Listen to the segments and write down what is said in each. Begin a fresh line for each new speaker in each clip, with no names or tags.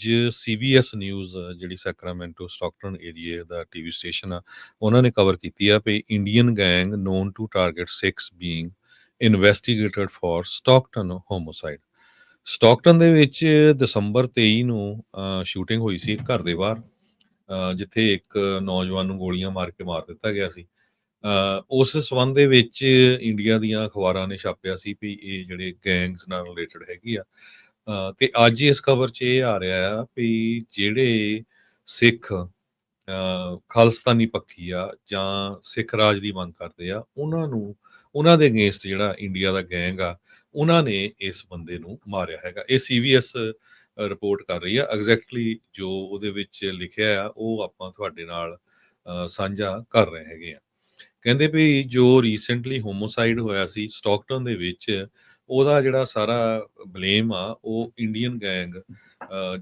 ਅੱਜ CBS news ਜਿਹੜੀ Sacramento Stockton area ਦਾ ਟੀਵੀ ਸਟੇਸ਼ਨ ਆ, ਉਹਨਾਂ ਨੇ ਕਵਰ ਕੀਤੀ ਆ ਵੀ Indian gang known to target 6 being investigated for Stockton homicide Stockton ਦੇ ਵਿੱਚ ਦਸੰਬਰ 23 ਨੂੰ ਸ਼ੂਟਿੰਗ ਹੋਈ ਸੀ ਘਰ ਦੇ ਬਾਹਰ ਜਿੱਥੇ ਇੱਕ ਨੌਜਵਾਨ ਨੂੰ ਗੋਲੀਆਂ ਮਾਰ ਕੇ ਮਾਰ ਦਿੱਤਾ ਗਿਆ ਸੀ। ਉਸ ਸਬੰਧ ਦੇ ਵਿੱਚ ਇੰਡੀਆ ਦੀਆਂ ਅਖਬਾਰਾਂ ਨੇ ਛਾਪਿਆ ਸੀ ਵੀ ਇਹ ਜਿਹੜੇ ਗੈਂਗਸ ਨਾਲ ਰਿਲੇਟਡ ਹੈਗੀ ਆ ਤੇ ਅੱਜ ਇਸ ਖਬਰ 'ਚ ਇਹ ਆ ਰਿਹਾ ਆ ਵੀ ਜਿਹੜੇ ਸਿੱਖ ਅ, ਖਾਲਿਸਤਾਨੀ ਪੱਖੀ ਆ ਜਾਂ ਸਿੱਖ ਰਾਜ ਦੀ ਮੰਗ ਕਰਦੇ ਆ ਉਹਨਾਂ ਨੂੰ ਉਹਨਾਂ ਦੇ ਅਗੇਂਸਟ ਜਿਹੜਾ ਇੰਡੀਆ ਦਾ ਗੈਂਗ ਆ ਉਹਨਾਂ ਨੇ ਇਸ ਬੰਦੇ ਨੂੰ ਮਾਰਿਆ ਹੈਗਾ। ਇਹ ਸੀਵੀਐਸ ਰਿਪੋਰਟ ਕਰ ਰਹੀ ਆ। ਐਗਜ਼ੈਕਟਲੀ ਜੋ ਉਹਦੇ ਵਿੱਚ ਲਿਖਿਆ ਆ ਉਹ ਆਪਾਂ ਤੁਹਾਡੇ ਨਾਲ ਸਾਂਝਾ ਕਰ ਰਹੇ ਹੈਗੇ ਆ। ਕਹਿੰਦੇ ਵੀ ਜੋ ਰੀਸੈਂਟਲੀ ਹੋਮੋਸਾਈਡ ਹੋਇਆ ਸੀ ਸਟਾਕਟਨ ਦੇ ਵਿੱਚ ਉਹਦਾ ਜਿਹੜਾ ਸਾਰਾ ਬਲੇਮ ਆ, ਉਹ ਇੰਡੀਅਨ ਗੈਂਗ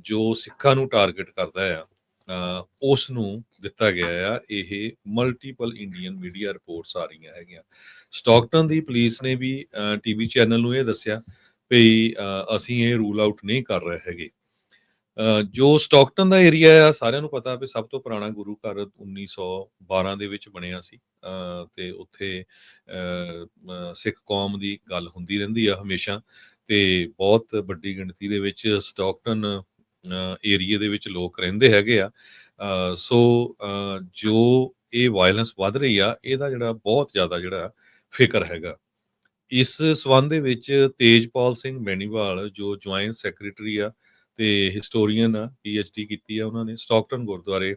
ਜੋ ਸਿੱਖਾਂ ਨੂੰ ਟਾਰਗੇਟ ਕਰਦਾ ਆ ਉਸ ਨੂੰ ਦਿੱਤਾ ਗਿਆ ਆ, ਇਹ ਮਲਟੀਪਲ ਇੰਡੀਅਨ ਮੀਡੀਆ ਰਿਪੋਰਟਸ ਆ ਰਹੀਆਂ ਹੈਗੀਆਂ। ਸਟਾਕਟਨ ਦੀ ਪੁਲਿਸ ਨੇ ਵੀ ਟੀਵੀ ਚੈਨਲ ਨੂੰ ਇਹ ਦੱਸਿਆ ਵੀ ਅਸੀਂ ਇਹ ਰੂਲ ਆਊਟ ਨਹੀਂ ਕਰ ਰਹੇ ਹੈਗੇ। ਜੋ ਸਟਾਕਟਨ ਦਾ ਏਰੀਆ ਆ ਸਾਰਿਆਂ ਨੂੰ ਪਤਾ ਵੀ ਸਭ ਤੋਂ ਪੁਰਾਣਾ ਗੁਰੂ ਘਰ 1912 ਦੇ ਵਿੱਚ ਬਣਿਆ ਸੀ। ਅ, ਤੇ ਉੱਥੇ ਸਿੱਖ ਕੌਮ ਦੀ ਗੱਲ ਹੁੰਦੀ ਰਹਿੰਦੀ ਆ ਹਮੇਸ਼ਾ। ਤੇ ਬਹੁਤ ਵੱਡੀ ਗਿਣਤੀ ਦੇ ਵਿੱਚ ਸਟਾਕਟਨ ਏਰੀਆ ਦੇ ਵਿੱਚ ਲੋਕ ਰਹਿੰਦੇ ਹੈਗੇ ਆ। ਸੋ ਜੋ ਇਹ ਵਾਇਲੈਂਸ ਵੱਧ ਰਹੀ ਆ ਇਹਦਾ ਜਿਹੜਾ ਬਹੁਤ ਜ਼ਿਆਦਾ ਜਿਹੜਾ ਫਿਕਰ ਹੈਗਾ। ਇਸ ਸਬੰਧ ਦੇ ਵਿੱਚ ਤੇਜਪਾਲ ਸਿੰਘ ਬੈਣੀਵਾਲ ਜੋ ਜੁਆਇੰਟ ਸੈਕਟਰੀ ਆ ਤੇ ਹਿਸਟੋਰੀਅਨ ਆ ਪੀਐਚਡੀ ਕੀਤੀ ਆ ਉਹਨਾਂ ਨੇ ਸਟਾਕਟਨ ਗੁਰਦੁਆਰੇ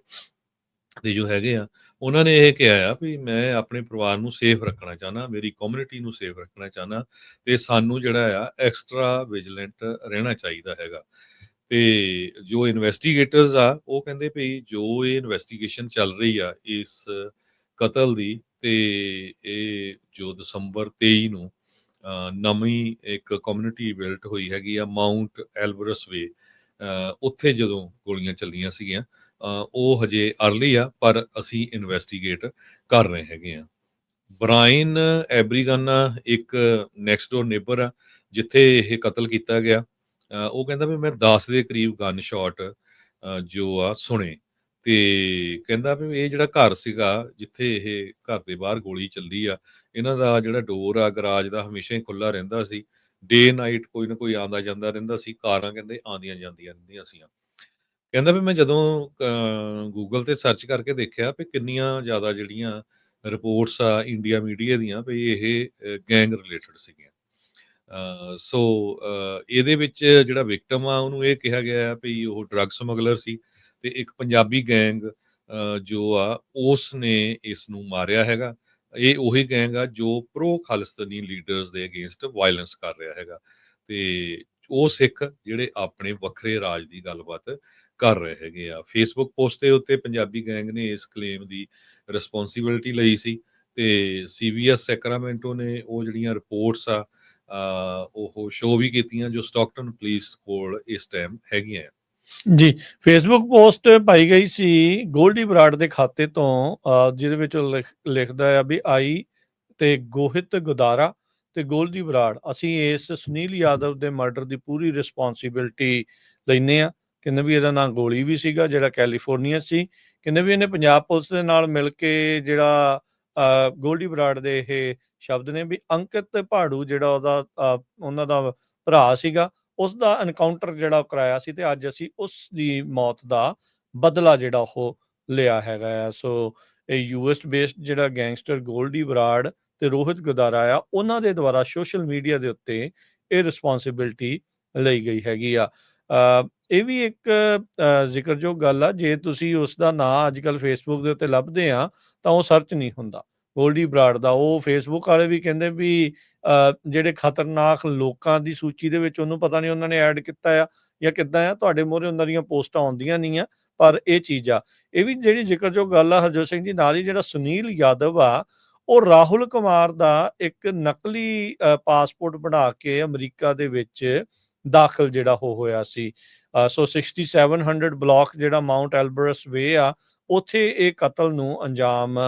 ਦੇ ਜੋ ਹੈਗੇ ਆ, ਉਹਨਾਂ ਨੇ ਇਹ ਕਿਹਾ ਆ ਵੀ ਮੈਂ ਆਪਣੇ ਪਰਿਵਾਰ ਨੂੰ ਸੇਫ ਰੱਖਣਾ ਚਾਹਨਾ ਮੇਰੀ ਕਮਿਊਨਿਟੀ ਨੂੰ ਸੇਫ ਰੱਖਣਾ ਚਾਹਨਾ ਤੇ ਸਾਨੂੰ ਜਿਹੜਾ ਆ ਐਕਸਟਰਾ ਵਿਜੀਲੈਂਟ ਰਹਿਣਾ ਚਾਹੀਦਾ ਹੈਗਾ। ਤੇ ਜੋ ਇਨਵੈਸਟੀਗੇਟਰਸ ਆ, ਉਹ ਕਹਿੰਦੇ ਵੀ ਜੋ ਇਹ ਇਨਵੈਸਟੀਗੇਸ਼ਨ ਚੱਲ ਰਹੀ ਆ ਇਸ ਕਤਲ ਦੀ ਤੇ ਇਹ ਜੋ ਦਸੰਬਰ 23 ਨੂੰ ਨਵੀਂ ਇੱਕ ਕਮਿਊਨਿਟੀ ਬਿਲਟ ਹੋਈ ਹੈਗੀ ਆ ਮਾਉਂਟ ਐਲਬਰਸ ਵੇ ਉੱਥੇ ਜਦੋਂ ਗੋਲੀਆਂ ਚੱਲੀਆਂ ਸੀਗੀਆਂ ਉਹ ਹਜੇ ਅਰਲੀ ਆ, ਪਰ ਅਸੀਂ ਇਨਵੈਸਟੀਗੇਟ ਕਰ ਰਹੇ ਹੈਗੇ ਆ ਬ੍ਰਾਇਨ ਐਬਰੀਗਾਨਾ ਇੱਕ ਨੈਕਸਟ ਡੋਰ ਨੇਬਰ ਆ, ਜਿੱਥੇ ਇਹ ਕਤਲ ਕੀਤਾ ਗਿਆ। ਉਹ ਕਹਿੰਦਾ ਵੀ ਮੈਂ 10 ਦੇ ਕਰੀਬ ਗਨ ਸ਼ਾਟ ਜੋ ਆ, ਸੁਣੇ। ਤੇ ਕਹਿੰਦਾ ਵੀ ਇਹ ਜਿਹੜਾ ਘਰ ਸੀਗਾ, ਜਿੱਥੇ ਇਹ ਘਰ ਦੇ ਬਾਹਰ ਗੋਲੀ ਚੱਲੀ ਆ, ਇਹਨਾਂ ਦਾ ਜਿਹੜਾ ਡੋਰ ਆ ਗਰਾਜ ਦਾ ਹਮੇਸ਼ਾ ਹੀ ਖੁੱਲਾ ਰਹਿੰਦਾ ਸੀ। ਡੇ ਨਾਈਟ ਕੋਈ ਨਾ ਕੋਈ ਆਉਂਦਾ ਜਾਂਦਾ ਰਹਿੰਦਾ ਸੀ, ਕਾਰਾਂ ਕਹਿੰਦੇ ਆਉਂਦੀਆਂ ਜਾਂਦੀਆਂ ਰਹਿੰਦੀਆਂ ਸੀ ਕਹਿੰਦਾ ਵੀ ਮੈਂ ਜਦੋਂ ਗੂਗਲ ਤੇ ਸਰਚ ਕਰਕੇ ਦੇਖਿਆ ਵੀ ਕਿੰਨੀਆਂ ਜ਼ਿਆਦਾ ਜਿਹੜੀਆਂ ਰਿਪੋਰਟਸ ਆ ਇੰਡੀਆ ਮੀਡੀਆ ਦੀਆਂ ਵੀ ਇਹ ਗੈਂਗ ਰਿਲੇਟਡ ਸੀਗੀਆਂ। ਸੋ ਇਹਦੇ ਵਿੱਚ ਜਿਹੜਾ ਵਿਕਟਮ ਆ ਉਹਨੂੰ ਇਹ ਕਿਹਾ ਗਿਆ ਵੀ ਉਹ ਡਰੱਗ ਸਮਗਲਰ ਸੀ ਤੇ ਇੱਕ ਪੰਜਾਬੀ ਗੈਂਗ ਜੋ ਆ ਉਸ ਨੇ ਇਸ ਨੂੰ ਮਾਰਿਆ ਹੈਗਾ। ਇਹ ਉਹੀ ਗੈਂਗ ਆ ਜੋ ਪ੍ਰੋ ਖਾਲਿਸਤਾਨੀ ਲੀਡਰਸ ਦੇ ਅਗੇਂਸਟ ਵਾਇਲੈਂਸ ਕਰ ਰਿਹਾ ਹੈਗਾ ਤੇ ਉਹ ਸਿੱਖ ਜਿਹੜੇ ਆਪਣੇ ਵੱਖਰੇ ਰਾਜ ਦੀ ਗੱਲਬਾਤ ਕਰ ਰਹੇ ਹੈਗੇ ਆ ਫੇਸਬੁੱਕ ਪੋਸਟ ਦੇ ਉੱਤੇ ਪੰਜਾਬੀ ਗੈਂਗ ਨੇ ਇਸ ਕਲੇਮ ਦੀ ਰਿਸਪੌਂਸਿਬਿਲਟੀ ਲਈ ਸੀ ਤੇ ਸੀਬੀਐਸ ਸੈਕਰਾਮੈਂਟੋ ਨੇ ਉਹ ਜਿਹੜੀਆਂ ਰਿਪੋਰਟਸ ਆ ਉਹ ਸ਼ੋ ਵੀ ਕੀਤੀਆਂ ਜੋ ਸਟਾਕਟਨ ਪੁਲਿਸ ਕੋਲ ਇਸ ਟਾਈਮ ਹੈਗੀਆਂ ਆ।
ਜੀ ਫੇਸਬੁੱਕ ਪੋਸਟ ਪਾਈ ਗਈ ਸੀ ਗੋਲਡੀ ਬਰਾੜ ਦੇ ਖਾਤੇ ਤੋਂ ਜਿਹਦੇ ਵਿੱਚ ਉਹ ਲਿਖ- ਲਿਖਦਾ ਆ ਵੀ ਆਈ ਤੇ ਗੋਹਿਤ ਗੁਦਾਰਾ ਤੇ ਗੋਲਡੀ ਬਰਾੜ ਅਸੀਂ ਇਸ ਸੁਨੀਲ ਯਾਦਵ ਦੇ ਮਰਡਰ ਦੀ ਪੂਰੀ ਰਿਸਪੌਂਸਿਬਿਲਟੀ ਲੈਨੇ ਆ ਕਹਿੰਦੇ ਵੀ ਇਹਦਾ ਨਾਂ ਗੋਲੀ ਵੀ ਸੀਗਾ, ਜਿਹੜਾ ਕੈਲੀਫੋਰਨੀਆ ਸੀ। ਕਹਿੰਦੇ ਵੀ ਇਹਨੇ ਪੰਜਾਬ ਪੁਲਿਸ ਦੇ ਨਾਲ ਮਿਲ ਕੇ ਜਿਹੜਾ ਗੋਲਡੀ ਬਰਾੜ ਦੇ ਇਹ ਸ਼ਬਦ ਨੇ ਵੀ ਅੰਕਿਤ ਪਹਾੜੂ ਜਿਹੜਾ ਉਹਦਾ ਉਹਨਾਂ ਦਾ ਭਰਾ ਸੀਗਾ ਉਸ ਦਾ ਐਨਕਾਊਂਟਰ ਜਿਹੜਾ ਉਹ ਕਰਾਇਆ ਸੀ ਤੇ ਅੱਜ ਅਸੀਂ ਉਸ ਦੀ ਮੌਤ ਦਾ ਬਦਲਾ ਜਿਹੜਾ ਉਹ ਲਿਆ ਹੈਗਾ ਆ। ਸੋ ਇਹ ਯੂਐਸ ਬੇਸਡ ਜਿਹੜਾ ਗੈਂਗਸਟਰ ਗੋਲਡੀ ਬਰਾੜ ਤੇ ਰੋਹਿਤ ਗੁਦਾਰਾ ਆ, ਉਹਨਾਂ ਦੇ ਦੁਆਰਾ ਸੋਸ਼ਲ ਮੀਡੀਆ ਦੇ ਉੱਤੇ ਇਹ ਰਿਸਪੌਂਸਿਬਿਲਟੀ ਲਈ ਗਈ ਹੈਗੀ ਆ। ਇਹ ਵੀ ਇੱਕ ਜ਼ਿਕਰਯੋਗ ਗੱਲ ਆ, ਜੇ ਤੁਸੀਂ ਉਸ ਦਾ ਨਾਂ ਅੱਜਕੱਲ ਫੇਸਬੁੱਕ ਦੇ ਉੱਤੇ ਲੱਭਦੇ ਆ ਤਾਂ ਉਹ ਸਰਚ ਨਹੀਂ ਹੁੰਦਾ। ਗੋਲਡੀ ਬਰਾੜ ਦਾ ਉਹ ਫੇਸਬੁੱਕ ਵਾਲੇ ਵੀ ਕਹਿੰਦੇ ਵੀ ਅ, ਜਿਹੜੇ ਖਤਰਨਾਕ ਲੋਕਾਂ ਦੀ ਸੂਚੀ ਦੇ ਵਿੱਚ ਉਹਨੂੰ ਪਤਾ ਨਹੀਂ ਉਹਨਾਂ ਨੇ ਐਡ ਕੀਤਾ ਆ ਜਾਂ ਕਿੱਦਾਂ ਆ ਤੁਹਾਡੇ ਮੂਹਰੇ ਉਹਨਾਂ ਦੀਆਂ ਪੋਸਟਾਂ ਆਉਂਦੀਆਂ ਨਹੀਂ ਆ ਪਰ ਇਹ ਚੀਜ਼ ਆ। ਇਹ ਵੀ ਜਿਹੜੀ ਜ਼ਿਕਰ ਜੋ ਗੱਲ ਆ ਹਰਜੋਤ ਸਿੰਘ ਜੀ ਨਾਲ ਹੀ ਜਿਹੜਾ ਸੁਨੀਲ ਯਾਦਵ ਆ ਉਹ ਰਾਹੁਲ ਕੁਮਾਰ ਦਾ ਇੱਕ ਨਕਲੀ ਪਾਸਪੋਰਟ ਬਣਾ ਕੇ ਅਮਰੀਕਾ ਦੇ ਵਿੱਚ ਦਾਖਲ ਜਿਹੜਾ ਹੋ ਹੋਇਆ ਸੀ। ਅ, ਸੋ 6700 ਬਲਾਕ ਜਿਹੜਾ ਮਾਉਂਟ ਐਲਬਰਸ ਵੇ ਆ ਉੱਥੇ ਇਹ ਕਤਲ ਨੂੰ ਅੰਜਾਮ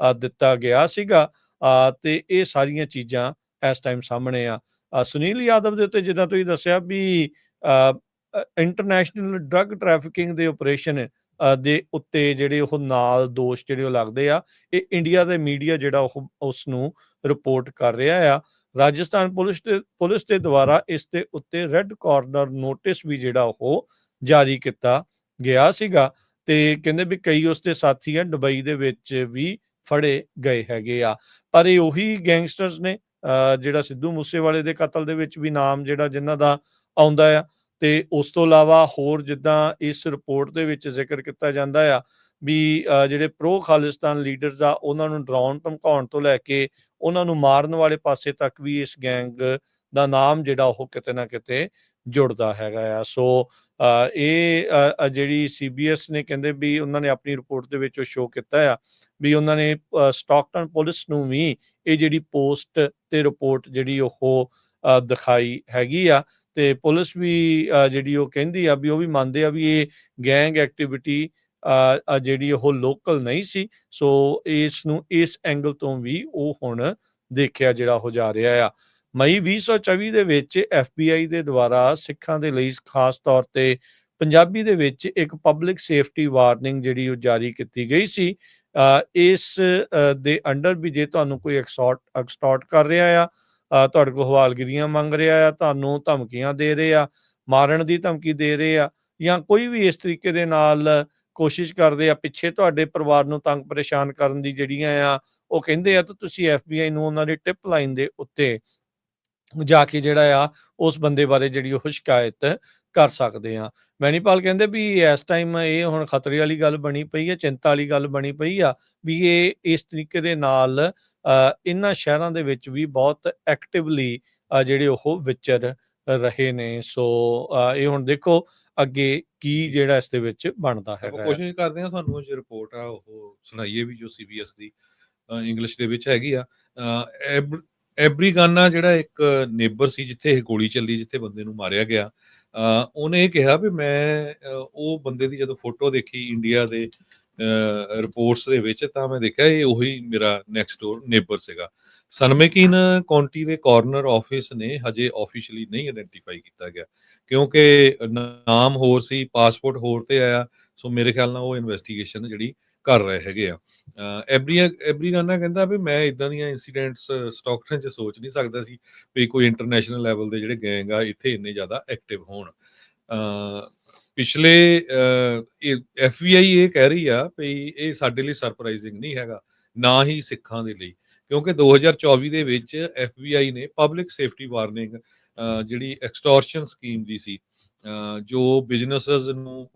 ਦਿੱਤਾ ਗਿਆ ਸੀਗਾ। ਤੇ ਇਹ ਸਾਰੀਆਂ ਚੀਜ਼ਾਂ ਇਸ ਟਾਈਮ ਸਾਹਮਣੇ ਆ। ਸੁਨੀਲ ਯਾਦਵ ਦੇ ਉੱਤੇ ਜਿੱਦਾਂ ਤੁਸੀਂ ਦੱਸਿਆ ਵੀ ਇੰਟਰਨੈਸ਼ਨਲ ਡਰੱਗ ਟ੍ਰੈਫਿਕਿੰਗ ਦੇ ਆਪਰੇਸ਼ਨ ਦੇ ਉੱਤੇ ਜਿਹੜੇ ਉਹ ਨਾਲ ਦੋਸ਼ ਜਿਹੜੇ ਉਹ ਲੱਗਦੇ ਆ, ਇਹ ਇੰਡੀਆ ਦੇ ਮੀਡੀਆ ਜਿਹੜਾ ਉਹ ਉਸ ਨੂੰ ਰਿਪੋਰਟ ਕਰ ਰਿਹਾ ਆ। ਰਾਜਸਥਾਨ ਪੁਲਿਸ ਤੇ ਪੁਲਿਸ ਦੇ ਦੁਆਰਾ ਇਸ ਦੇ ਉੱਤੇ ਰੈੱਡ ਕਾਰਨਰ ਨੋਟਿਸ ਵੀ ਜਿਹੜਾ ਉਹ ਜਾਰੀ ਕੀਤਾ ਗਿਆ ਸੀਗਾ। ਤੇ ਕਹਿੰਦੇ ਵੀ ਕਈ ਉਸ ਦੇ ਸਾਥੀ ਆ, ਦੁਬਈ ਦੇ ਵਿੱਚ ਵੀ ਫੜੇ ਗਏ ਹੈਗੇ ਆ। ਪਰ ਇਹ ਉਹੀ ਗੈਂਗਸਟਰਸ ਨੇ ਜਿਹੜਾ ਸਿੱਧੂ ਮੂਸੇਵਾਲੇ ਦੇ ਕਤਲ ਦੇ ਵਿੱਚ ਵੀ ਨਾਮ ਜਿਹੜਾ ਜਿਨ੍ਹਾਂ ਦਾ ਆਉਂਦਾ ਆ ਤੇ ਉਸ ਤੋਂ ਇਲਾਵਾ ਹੋਰ ਜਿੱਦਾਂ ਇਸ ਰਿਪੋਰਟ ਦੇ ਵਿੱਚ ਜ਼ਿਕਰ ਕੀਤਾ ਜਾਂਦਾ ਆ ਵੀ ਜਿਹੜੇ ਪ੍ਰੋ ਖਾਲਿਸਤਾਨ ਲੀਡਰਸ ਆ, ਉਹਨਾਂ ਨੂੰ ਡਰਾਉਣ, ਧਮਕਾਉਣ ਤੋਂ ਲੈ ਕੇ ਉਹਨਾਂ ਨੂੰ ਮਾਰਨ ਵਾਲੇ ਪਾਸੇ ਤੱਕ ਵੀ ਇਸ ਗੈਂਗ ਦਾ ਨਾਮ ਜਿਹੜਾ ਉਹ ਕਿਤੇ ਨਾ ਕਿਤੇ ਜੁੜਦਾ ਹੈਗਾ ਆ। ਸੋ ਇਹ ਜਿਹੜੀ ਸੀਬੀਐਸ ਨੇ ਕਹਿੰਦੇ ਵੀ ਉਹਨਾਂ ਨੇ ਆਪਣੀ ਰਿਪੋਰਟ ਦੇ ਵਿੱਚ ਉਹ ਸ਼ੋ ਕੀਤਾ ਆ ਵੀ ਉਹਨਾਂ ਨੇ ਸਟਾਕਟਨ ਪੁਲਿਸ ਨੂੰ ਵੀ ਇਹ ਜਿਹੜੀ ਪੋਸਟ ਤੇ ਰਿਪੋਰਟ ਜਿਹੜੀ ਉਹ ਦਿਖਾਈ ਹੈਗੀ ਆ ਤੇ ਪੁਲਿਸ ਵੀ ਜਿਹੜੀ ਉਹ ਕਹਿੰਦੀ ਆ ਵੀ ਉਹ ਵੀ ਮੰਨਦੇ ਆ ਵੀ ਇਹ ਗੈਂਗ ਐਕਟੀਵਿਟੀ ਜਿਹੜੀ ਉਹ ਲੋਕਲ ਨਹੀਂ ਸੀ। ਸੋ, ਇਸ ਨੂੰ, ਇਸ ਐਂਗਲ ਤੋਂ ਵੀ ਉਹ ਹੁਣ ਦੇਖਿਆ ਜਿਹੜਾ ਹੋ ਜਾ ਰਿਹਾ ਆ। ਮਈ 2024 ਦੇ ਵਿੱਚ FBI ਦੇ ਦੁਆਰਾ ਸਿੱਖਾਂ ਦੇ ਲਈ ਖਾਸ ਤੌਰ ਤੇ ਪੰਜਾਬੀ ਦੇ ਵਿੱਚ ਇੱਕ ਪਬਲਿਕ ਸੇਫਟੀ ਵਾਰਨਿੰਗ ਜਿਹੜੀ ਉਹ ਜਾਰੀ ਕੀਤੀ ਗਈ ਸੀ। ਇਸ ਦੇ ਅੰਡਰ ਵੀ ਜੇ ਤੁਹਾਨੂੰ ਕੋਈ ਐਕਸਟੋਰਟ ਐਕਸਟੋਰਟ ਕਰ ਰਿਹਾ ਆ ਤੁਹਾਡੇ ਕੋਲ ਹਵਾਲਗਿਰੀਆਂ ਮੰਗ ਰਿਹਾ ਆ, ਤੁਹਾਨੂੰ ਧਮਕੀਆਂ ਦੇ ਰਹੇ ਆ, ਮਾਰਨ ਦੀ ਧਮਕੀ ਦੇ ਰਹੇ ਆ, ਜਾਂ ਕੋਈ ਵੀ ਇਸ ਤਰੀਕੇ ਦੇ ਨਾਲ ਕੋਸ਼ਿਸ਼ ਕਰਦੇ ਆ, ਪਿੱਛੇ ਤੁਹਾਡੇ ਪਰਿਵਾਰ ਨੂੰ ਤੰਗ ਪਰੇਸ਼ਾਨ ਕਰਨ ਦੀ ਜਿਹੜੀਆਂ ਆ, ਉਹ ਕਹਿੰਦੇ ਆ, ਤਾਂ ਤੁਸੀਂ FBI ਨੂੰ ਉਹਨਾਂ ਦੀ ਟਿਪ ਲਾਈਨ ਦੇ ਉੱਤੇ ਜਾ ਕੇ ਜਿਹੜਾ ਆ ਉਸ ਬੰਦੇ ਬਾਰੇ ਜਿਹੜੀ ਉਹ ਸ਼ਿਕਾਇਤ ਕਰ ਸਕਦੇ ਆ। ਮੈਨੀਪਾਲ ਕਹਿੰਦੇ ਵੀ ਇਸ ਟਾਈਮ ਇਹ ਹੁਣ ਖਤਰੇ ਵਾਲੀ ਗੱਲ ਬਣੀ ਪਈ ਹੈ ਚਿੰਤਾ ਵਾਲੀ ਗੱਲ ਬਣੀ ਪਈ ਆ ਵੀ ਇਹ ਇਸ ਤਰੀਕੇ ਦੇ ਨਾਲ ਇਹਨਾਂ ਸ਼ਹਿਰਾਂ ਦੇ ਵਿੱਚ ਵੀ ਬਹੁਤ ਐਕਟਿਵਲੀ ਜਿਹੜੇ ਉਹ ਵਿਚਰ ਰਹੇ ਨੇ। ਸੋ ਇਹ ਹੁਣ ਦੇਖੋ ਅੱਗੇ ਕੀ ਜਿਹੜਾ ਇਸ ਦੇ ਵਿੱਚ ਬਣਦਾ ਹੈਗਾ।
ਕੋਸ਼ਿਸ਼ ਕਰਦੇ ਆ ਤੁਹਾਨੂੰ ਜੋ ਰਿਪੋਰਟ ਆ ਉਹ ਸੁਣਾਈਏ ਵੀ ਜੋ ਸੀਬੀਐਸ ਦੀ ਇੰਗਲਿਸ਼ ਦੇ ਵਿੱਚ ਹੈਗੀ ਆ। ਐਬਰੀਗਾਨਾ ਜਿਹੜਾ ਇੱਕ ਨੇਬਰ ਸੀ ਜਿੱਥੇ ਇਹ ਗੋਲੀ ਚੱਲੀ, ਜਿੱਥੇ ਬੰਦੇ ਨੂੰ ਮਾਰਿਆ ਗਿਆ ਉਹਨੇ ਕਿਹਾ ਵੀ ਮੈਂ ਉਹ ਬੰਦੇ ਦੀ ਜਦੋਂ ਫੋਟੋ ਦੇਖੀ ਇੰਡੀਆ ਦੇ ਰਿਪੋਰਟਸ ਦੇ ਵਿੱਚ, ਤਾਂ ਮੈਂ ਦੇਖਿਆ ਇਹ ਉਹੀ ਮੇਰਾ ਨੈਕਸਟ ਡੋਰ ਨੇਬਰ ਸੀਗਾ। ਸਨਮੇਕਿਨ ਕਾਉਂਟੀ ਦੇ ਕਾਰਨਰ ਆਫਿਸ ਨੇ ਹਜੇ ਆਫੀਸ਼ੀਅਲੀ ਨਹੀਂ ਆਇਡੈਂਟੀਫਾਈ ਕੀਤਾ ਗਿਆ, ਕਿਉਂਕਿ ਨਾਮ ਹੋਰ ਸੀ ਪਾਸਪੋਰਟ ਹੋਰ ਤੇ ਆਇਆ, ਸੋ ਮੇਰੇ ਖਿਆਲ ਨਾਲ ਉਹ ਇਨਵੈਸਟੀਗੇਸ਼ਨ ਜਿਹੜੀ ਕਰ ਰਹੇ ਹੈਗੇ ਆ। ਐਵਰੀ ਐਵਰੀਗਾਨਾ ਕਹਿੰਦਾ ਵੀ ਮੈਂ ਇਦਾਂ ਦੀਆਂ ਇਨਸੀਡੈਂਟਸ ਸਟਾਕਟਨ 'ਚ ਸੋਚ ਨਹੀਂ ਸਕਦਾ ਸੀ ਵੀ ਕੋਈ ਇੰਟਰਨੈਸ਼ਨਲ ਲੈਵਲ ਦੇ ਜਿਹੜੇ ਗੈਂਗ ਆ, ਇੱਥੇ ਇੰਨੇ ਜ਼ਿਆਦਾ ਐਕਟਿਵ ਹੋਣ। ਪਿਛਲੇ ਐਫਬੀਆਈ ਇਹ ਕਹਿ ਰਹੀ ਆ ਵੀ ਇਹ ਸਾਡੇ ਲਈ ਸਰਪ੍ਰਾਈਜ਼ਿੰਗ ਨਹੀਂ ਹੈਗਾ, ਨਾ ਹੀ ਸਿੱਖਾਂ ਦੇ ਲਈ। ਕਿਉਂਕਿ 2024 ਦੇ ਵਿੱਚ ਐਫਬੀਆਈ ਨੇ ਪਬਲਿਕ ਸੇਫਟੀ ਵਾਰਨਿੰਗ ਜਿਹੜੀ ਐਕਸਟੋਰਸ਼ਨ ਸਕੀਮ ਦੀ ਸੀ ਜੋ ਬਿਜ਼ਨੈਸਸ ਨੂੰ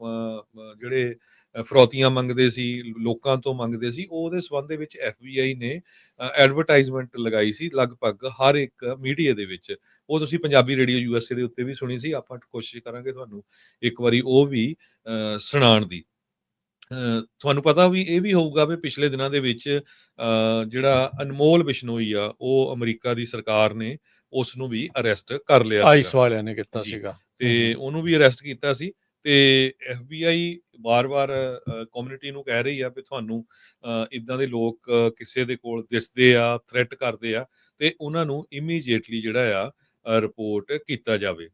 ਜਿਹੜੇ ਫਰੋਤੀਆਂ ਮੰਗਦੇ ਸੀ ਲੋਕਾਂ ਤੋਂ ਮੰਗਦੇ ਸੀ। ਉਹਦੇ ਸਬੰਧ ਦੇ ਵਿੱਚ ਐਫਬੀਆਈ ਨੇ ਐਡਵਰਟਾਈਜ਼ਮੈਂਟ ਲਗਾਈ ਸੀ ਲਗਭਗ ਹਰ ਇੱਕ ਮੀਡੀਆ ਦੇ ਵਿੱਚ। ਉਹ ਤੁਸੀਂ ਪੰਜਾਬੀ ਰੇਡੀਓ ਯੂਐਸਏ ਦੇ ਉੱਤੇ ਵੀ ਸੁਣੀ ਸੀ। ਆਪਾਂ ਕੋਸ਼ਿਸ਼ ਕਰਾਂਗੇ ਤੁਹਾਨੂੰ ਇੱਕ ਵਾਰੀ ਉਹ ਵੀ ਸੁਣਾਉਣ ਦੀ। ਤੁਹਾਨੂੰ ਪਤਾ ਵੀ ਇਹ ਵੀ ਹੋਊਗਾ ਵੀ ਪਿਛਲੇ ਦਿਨਾਂ ਦੇ ਵਿੱਚ ਜਿਹੜਾ ਅਨਮੋਲ ਬਿਸ਼ਨੋਈ ਆ ਉਹ ਅਮਰੀਕਾ ਦੀ ਸਰਕਾਰ ਨੇ ਉਸ ਨੂੰ ਵੀ ਅਰੈਸਟ ਕਰ ਲਿਆ
ਸੀ ਆਈਸ ਵਾਲਿਆਂ ਨੇ ਕੀਤਾ ਸੀਗਾ।
ਤੇ ਉਹਨੂੰ ਵੀ ਅਰੈਸਟ ਕੀਤਾ ਸੀ। ਤੇ ਐਫਬੀਆਈ ਵਾਰ-ਵਾਰ ਕਮਿਊਨਿਟੀ ਨੂੰ ਕਹਿ ਰਹੀ ਆ ਵੀ ਤੁਹਾਨੂੰ ਇਦਾਂ ਦੇ ਲੋਕ ਕਿਸੇ ਦੇ ਕੋਲ ਦਿਸਦੇ ਆ ਥ੍ਰੈਟ ਕਰਦੇ ਆ ਤੇ ਉਹਨਾਂ ਨੂੰ ਇਮੀਡੀਏਟਲੀ ਜਿਹੜਾ ਆ ਰਿਪੋਰਟ ਕੀਤਾ ਜਾਵੇ।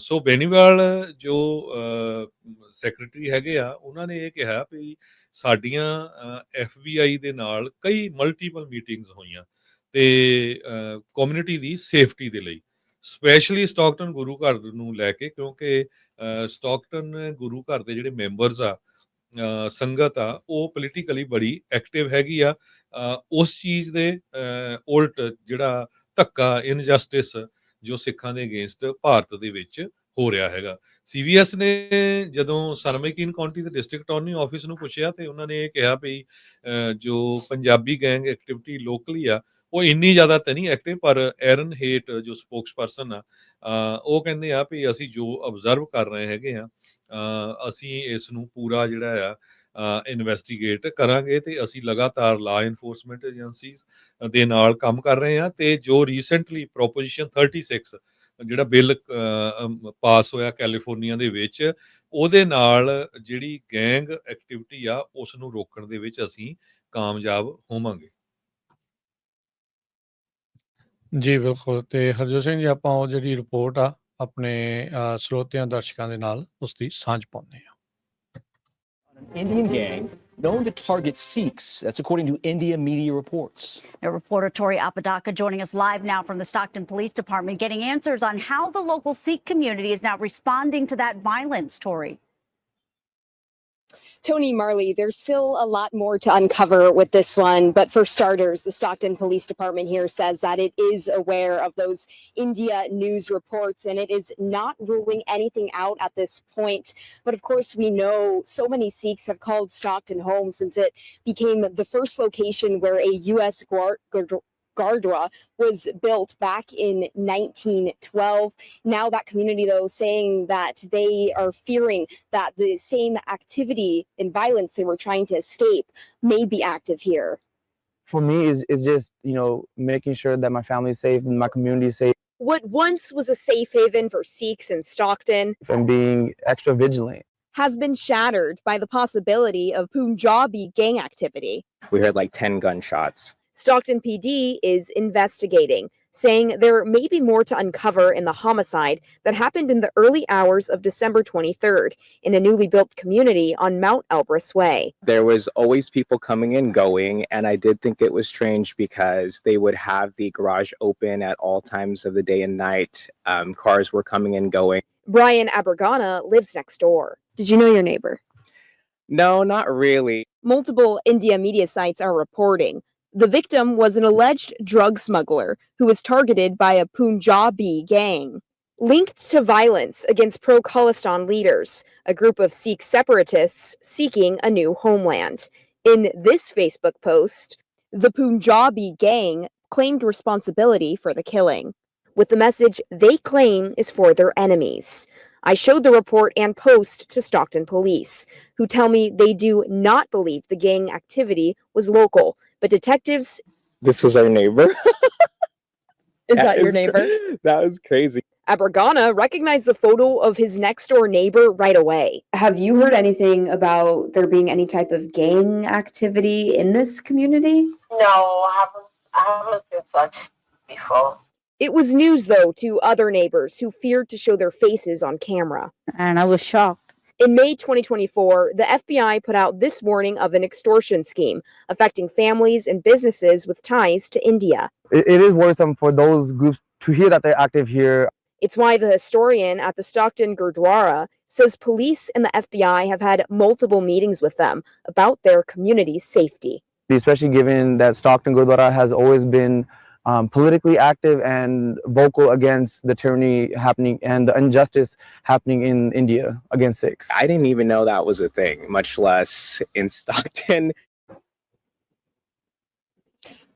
ਸੋ ਬੈਨੀਵਾਲ ਜੋ ਸੈਕਟਰੀ ਹੈਗੇ ਆ, ਉਹਨਾਂ ਨੇ ਇਹ ਕਿਹਾ ਵੀ ਸਾਡੀਆਂ ਐਫਬੀਆਈ ਦੇ ਨਾਲ ਕਈ ਮਲਟੀਪਲ ਮੀਟਿੰਗਸ ਹੋਈਆਂ ਤੇ ਕਮਿਊਨਿਟੀ ਦੀ ਸੇਫਟੀ ਦੇ ਲਈ। ਸਪੈਸ਼ਲੀ ਸਟਾਕਟਨ ਗੁਰੂ ਘਰ ਨੂੰ ਲੈ ਕੇ, ਕਿਉਂਕਿ ਸਟਾਕਟਨ ਗੁਰੂ ਘਰ ਦੇ ਜਿਹੜੇ ਮੈਂਬਰਸ ਆ ਸੰਗਤ ਆ, ਉਹ ਪੋਲੀਟੀਕਲੀ ਬੜੀ ਐਕਟਿਵ ਹੈਗੀ ਆ। ਉਸ ਚੀਜ਼ ਦੇ ਉਲਟ ਜਿਹੜਾ ਧੱਕਾ ਇਨਜਸਟਿਸ ਜੋ ਸਿੱਖਾਂ ਦੇ ਅਗੇਂਸਟ ਭਾਰਤ ਦੇ ਵਿੱਚ ਹੋ ਰਿਹਾ ਹੈਗਾ। ਸੀਬੀਐਸ ਨੇ ਜਦੋਂ ਸਰਮੇਕੀਨ ਕਾਉਂਟੀ ਦੇ ਡਿਸਟ੍ਰਿਕਟ ਅਟਾਰਨੀ ਆਫਿਸ ਨੂੰ ਪੁੱਛਿਆ ਤੇ ਉਹਨਾਂ ਨੇ ਇਹ ਕਿਹਾ ਵੀ ਜੋ ਪੰਜਾਬੀ ਗੈਂਗ ਐਕਟੀਵਿਟੀ ਲੋਕਲੀ ਆ ਉਹ ਇੰਨੀ ਜ਼ਿਆਦਾ ਤਾਂ ਨਹੀਂ ਐਕਟਿਵ ਪਰ ਐਰਨ ਹੇਟ ਜੋ ਸਪੋਕਸਪਰਸਨ ਆ ਉਹ ਕਹਿੰਦੇ ਆ ਵੀ ਅਸੀਂ ਜੋ ਅਬਜ਼ਰਵ ਕਰ ਰਹੇ ਹੈਗੇ ਆ ਅਸੀਂ ਇਸ ਨੂੰ ਪੂਰਾ ਜਿਹੜਾ ਆ ਇਨਵੈਸਟੀਗੇਟ ਕਰਾਂਗੇ ਤੇ ਅਸੀਂ ਲਗਾਤਾਰ ਲਾ ਇਨਫੋਰਸਮੈਂਟ ਏਜੰਸੀਜ਼ ਦੇ ਨਾਲ ਕੰਮ ਕਰ ਰਹੇ ਹਾਂ ਤੇ ਜੋ ਰੀਸੈਂਟਲੀ ਪ੍ਰੋਪੋਜੀਸ਼ਨ 36 ਜਿਹੜਾ ਬਿੱਲ ਪਾਸ ਹੋਇਆ ਕੈਲੀਫੋਰਨੀਆ ਦੇ ਵਿੱਚ, ਉਹਦੇ ਨਾਲ ਜਿਹੜੀ ਗੈਂਗ ਐਕਟੀਵਿਟੀ ਆ, ਉਸ ਨੂੰ ਰੋਕਣ ਦੇ ਵਿੱਚ ਅਸੀਂ ਕਾਮਯਾਬ ਹੋਵਾਂਗੇ।
ਜੀ ਬਿਲਕੁਲ ਤੇ ਹਰਜੋਤ ਸਿੰਘ ਜੀ ਆਪਾਂ ਉਹ ਜਿਹੜੀ ਰਿਪੋਰਟ ਆ ਆਪਣੇ ਅ, ਸਰੋਤਿਆਂ ਦਰਸ਼ਕਾਂ ਦੇ ਨਾਲ ਉਸ ਦੀ ਸਾਂਝ ਪਾਉਂਦੇ ਹਾਂ
an Indian gang known to target Sikhs. That's according to India media reports.
Our reporter Tori Apodaca joining us live now from the Stockton Police Department, getting answers on how the local Sikh community is now responding to that violence. Tori.
Tony Marley, there's still a lot more to uncover with this one. But for starters, the Stockton Police Department here says that it is aware of those India news reports and it is not ruling anything out at this point. But of course, we know so many Sikhs have called Stockton home since it became the first location where a U.S. Guard- Guard- Gurdwara was built back in 1912. Now, that community, though, saying that they are fearing that the same activity and violence they were trying to escape may be active here.
for me is is just you know making sure that my family is safe and my community is safe
What once was a safe haven for Sikhs in Stockton
and being extra vigilant.
has been shattered by the possibility of Punjabi gang activity.
we heard like 10 gunshots.
Stockton PD is investigating, saying there may be more to uncover in the homicide that happened in the early hours of December 23rd in a newly built community on Mount Elbrus Way.
There was always people coming and going, and I did think it was strange because they would have the garage open at all times of the day and night. Um, cars were coming and going.
Brian Abergana lives next door. Did you know your neighbor?
No, not really.
multiple India media sites are reporting. The victim was an alleged drug smuggler who was targeted by a Punjabi gang. Linked to violence against pro Khalistan leaders, a group of Sikh separatists seeking a new homeland. In this Facebook post, the Punjabi gang claimed responsibility for the killing, with the message they claim is for their enemies. I showed the report and post to Stockton police who tell me they do not believe the gang activity was local, but detectives.
This was our neighbor.
Is that your
is
neighbor?
that was crazy.
Abergana recognized the photo of his next door neighbor right away. Have you heard anything about there being any type of gang activity in this community?
No, I haven't. I haven't seen such before.
It was news, though, to other neighbors who feared to show their faces on camera.
and I was shocked.
In May 2024, the FBI put out this warning of an extortion scheme affecting families and businesses with ties to India.
It, it is worrisome for those groups to hear that they're active here.
It's why the historian at the Stockton Gurdwara says police and the FBI have had multiple meetings with them about their community's safety.
Especially given that Stockton Gurdwara has always been um, politically active and vocal against the tyranny happening and the injustice happening in India against Sikhs.
I didn't even know that was a thing, much less in Stockton.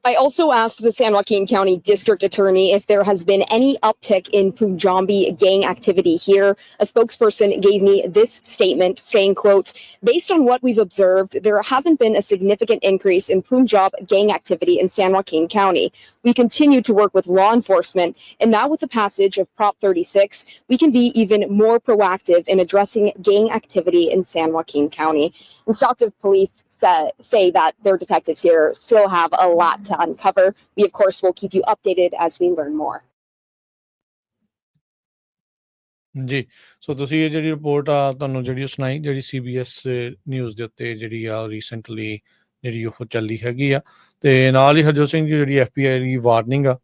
I also asked the San Joaquin County District Attorney if there has been any uptick in Punjabi gang activity here. A spokesperson gave me this statement saying, quote, based on what we've observed, there hasn't been a significant increase in Punjab gang activity in San Joaquin County. We continue to work with law enforcement, and now with the passage of Prop 36, we can be even more proactive in addressing gang activity in San Joaquin County. And Stockton Police sa- say that their detectives here still have a lot to uncover. We, of course, will keep you updated as we learn more.
ਜੀ ਸੋ ਤੁਸੀਂ ਇਹ ਜਿਹੜੀ report ਆ ਤੁਹਾਨੂੰ ਜਿਹੜੀ ਸੁਣਾਈ ਜਿਹੜੀ CBS news ਦੇ ਉੱਤੇ ਜਿਹੜੀ ਆ ਰੀਸੈਂਟਲੀ ਜਿਹੜੀ ਉਹ ਚੱਲੀ ਹੈਗੀ ਆ ਤੇ ਨਾਲ ਹੀ ਹਰਜੋਤ ਸਿੰਘ ਜੀ ਜਿਹੜੀ ਐਫਬੀਆਈ ਦੀ ਵਾਰਨਿੰਗ ਆ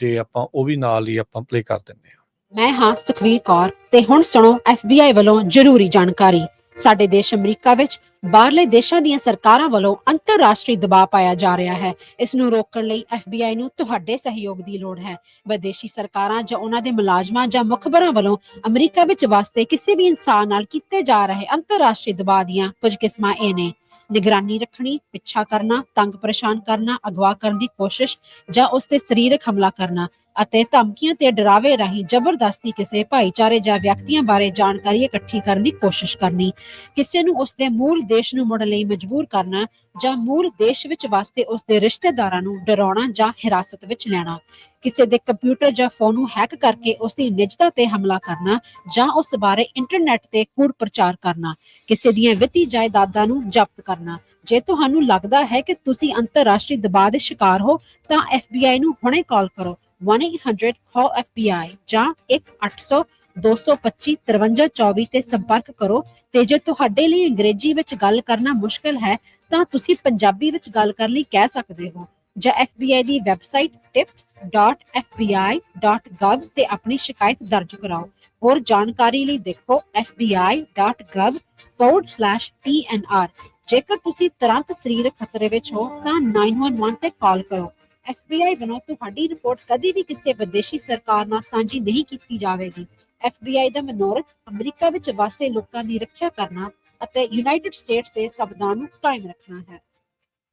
ਜੇ ਆਪਾਂ ਉਹ ਵੀ ਨਾਲ ਹੀ ਆਪਾਂ ਪਲੇ ਕਰ ਦਿੰਦੇ ਆ
ਮੈਂ ਹਾਂ ਸੁਖਵੀਰ ਕੌਰ ਤੇ ਹੁਣ ਸੁਣੋ FBI ਵੱਲੋਂ ਜ਼ਰੂਰੀ ਜਾਣਕਾਰੀ ਸਾਡੇ ਦੇਸ਼ ਅਮਰੀਕਾ ਵਿੱਚ ਬਾਹਰਲੇ ਦੇਸ਼ਾਂ ਦੀਆਂ ਸਰਕਾਰਾਂ ਵੱਲੋਂ ਅੰਤਰਰਾਸ਼ਟਰੀ ਦਬਾਅ ਪਾਇਆ ਜਾ ਰਿਹਾ ਹੈ। ਇਸ ਨੂੰ ਰੋਕਣ ਲਈ FBI ਨੂੰ ਤੁਹਾਡੇ ਸਹਿਯੋਗ ਦੀ ਲੋੜ ਹੈ। ਵਿਦੇਸ਼ੀ ਸਰਕਾਰਾਂ ਜਾਂ ਉਹਨਾਂ ਦੇ ਮੁਲਾਜ਼ਮਾਂ ਜਾਂ ਮੁਖਬਰਾਂ ਵੱਲੋਂ ਅਮਰੀਕਾ ਵਿੱਚ ਵਾਸਤੇ ਕਿਸੇ ਵੀ ਇਨਸਾਨ ਨਾਲ ਕੀਤੇ ਜਾ ਰਹੇ ਅੰਤਰਰਾਸ਼ਟਰੀ ਦਬਾਅ ਦੀਆਂ ਕੁਝ ਕਿਸਮਾਂ ਇਹ ਨੇ। ਨਿਗਰਾਨੀ ਰੱਖਣੀ, ਪਿੱਛਾ ਕਰਨਾ, ਤੰਗ ਪਰੇਸ਼ਾਨ ਕਰਨਾ, ਅਗਵਾ ਕਰਨ ਦੀ ਕੋਸ਼ਿਸ਼ ਜਾਂ ਉਸ ਤੇ ਸਰੀਰਕ ਹਮਲਾ ਕਰਨਾ ਅਤੇ ਧਮਕੀਆਂ ਤੇ ਡਰਾਵੇ ਰਾਹੀਂ ਜ਼ਬਰਦਸਤੀ ਕਿਸੇ ਭਾਈਚਾਰੇ ਜਾਂ ਵਿਅਕਤੀਆਂ ਬਾਰੇ ਜਾਣਕਾਰੀ ਇਕੱਠੀ ਕਰਨ ਦੀ ਕੋਸ਼ਿਸ਼ ਕਰਨੀ। ਕਿਸੇ ਨੂੰ ਉਸ ਦੇ ਮੂਲ ਦੇਸ਼ ਨੂੰ ਮੁੜਨ ਲਈ ਮਜਬੂਰ ਕਰਨਾ ਜਾਂ ਮੂਲ ਦੇਸ਼ ਵਿੱਚ ਵਸਦੇ ਉਸ ਦੇ ਰਿਸ਼ਤੇਦਾਰਾਂ ਨੂੰ ਡਰਾਉਣਾ ਜਾਂ ਹਿਰਾਸਤ ਵਿੱਚ ਲੈਣਾ। ਕਿਸੇ ਦੇ ਕੰਪਿਊਟਰ ਜਾਂ ਫੋਨ ਨੂੰ ਹੈਕ ਕਰਕੇ ਉਸ ਦੀ ਨਿਜਤਾ ਤੇ ਹਮਲਾ ਕਰਨਾ ਜਾਂ ਉਸ ਬਾਰੇ ਇੰਟਰਨੈਟ ਤੇ ਕੂੜ ਪ੍ਰਚਾਰ ਕਰਨਾ। ਕਿਸੇ ਦੀਆਂ ਵਿੱਤੀ ਜਾਇਦਾਦਾਂ ਨੂੰ ਜ਼ਬਤ ਕਰਨਾ। ਜੇ ਤੁਹਾਨੂੰ ਲੱਗਦਾ ਹੈ ਕਿ ਤੁਸੀਂ ਅੰਤਰਰਾਸ਼ਟਰੀ ਦਬਾਅ ਦੇ ਸ਼ਿਕਾਰ ਹੋ, ਤਾਂ FBI ਨੂੰ ਹੁਣੇ ਕਾਲ ਕਰੋ। 1-800 FBI ਜਾਂ 1-800 225 5324 ਤੇ ਸੰਪਰਕ ਕਰੋ ਤੇ ਜੇ ਤੁਹਾਡੇ ਲਈ ਅੰਗਰੇਜ਼ੀ ਵਿੱਚ ਗੱਲ ਕਰਨਾ ਮੁਸ਼ਕਲ ਹੈ, ਤਾਂ ਤੁਸੀਂ ਪੰਜਾਬੀ ਵਿੱਚ ਗੱਲ ਕਰਨ ਲਈ ਕਹਿ ਸਕਦੇ ਹੋ। ਜਾਂ FBI ਦੀ ਵੈਬਸਾਈਟ tips.fbi.gov ਤੇ ਆਪਣੀ ਸ਼ਿਕਾਇਤ ਦਰਜ ਕਰਾਓ। ਹੋਰ ਜਾਣਕਾਰੀ ਲਈ ਦੇਖੋ fbi.gov/tnr ਜੇਕਰ ਤੁਸੀਂ ਤੁਰੰਤ ਸਰੀਰਕ ਖਤਰੇ ਵਿੱਚ ਹੋ, ਤਾਂ 911 ਤੇ ਕਾਲ ਕਰੋ। FBI ਵੱਲੋਂ ਤੁਹਾਡੀ ਰਿਪੋਰਟ ਕਦੀ ਵੀ ਕਿਸੇ ਵਿਦੇਸ਼ੀ ਸਰਕਾਰ ਨਾਲ ਸਾਂਝੀ ਨਹੀਂ ਕੀਤੀ ਜਾਵੇਗੀ। FBI ਦਾ ਮਨੋਰਥ ਅਮਰੀਕਾ ਵਿੱਚ ਵਸਦੇ ਲੋਕਾਂ ਦੀ ਰੱਖਿਆ ਕਰਨਾ ਅਤੇ ਯੂਨਾਈਟਿਡ ਸਟੇਟਸ ਦੇ ਸੰਵਿਧਾਨ ਨੂੰ ਕਾਇਮ ਰੱਖਣਾ ਹੈ।